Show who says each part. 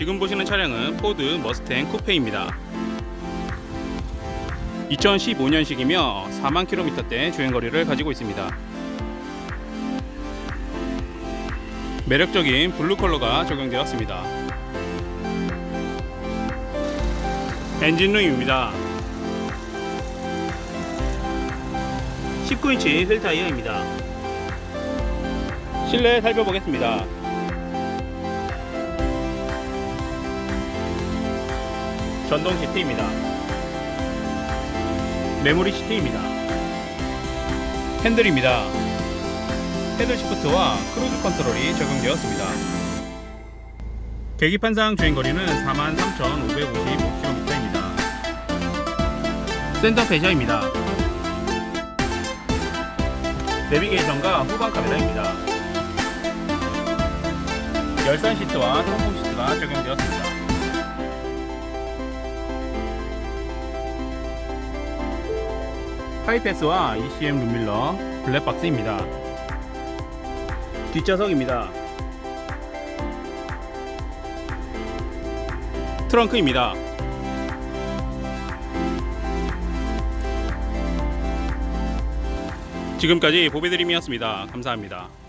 Speaker 1: 지금 보시는 차량은 포드 머스탱 쿠페입니다. 2015년식이며 4만 킬로미터대 주행거리를 가지고 있습니다. 매력적인 블루 컬러가 적용되었습니다. 엔진룸입니다. 19인치 휠 타이어입니다. 실내 살펴보겠습니다. 전동 시트입니다. 메모리 시트입니다. 핸들입니다. 패들 시프트와 크루즈 컨트롤이 적용되었습니다. 계기판상 주행거리는 43,555km입니다. 센터 배셔입니다. 내비게이션과 후방 카메라입니다. 열선 시트와 통풍 시트가 적용되었습니다. 하이패스와 ECM 룸밀러 블랙박스입니다. 뒷좌석입니다. 트렁크입니다. 지금까지 보배드림이었습니다. 감사합니다.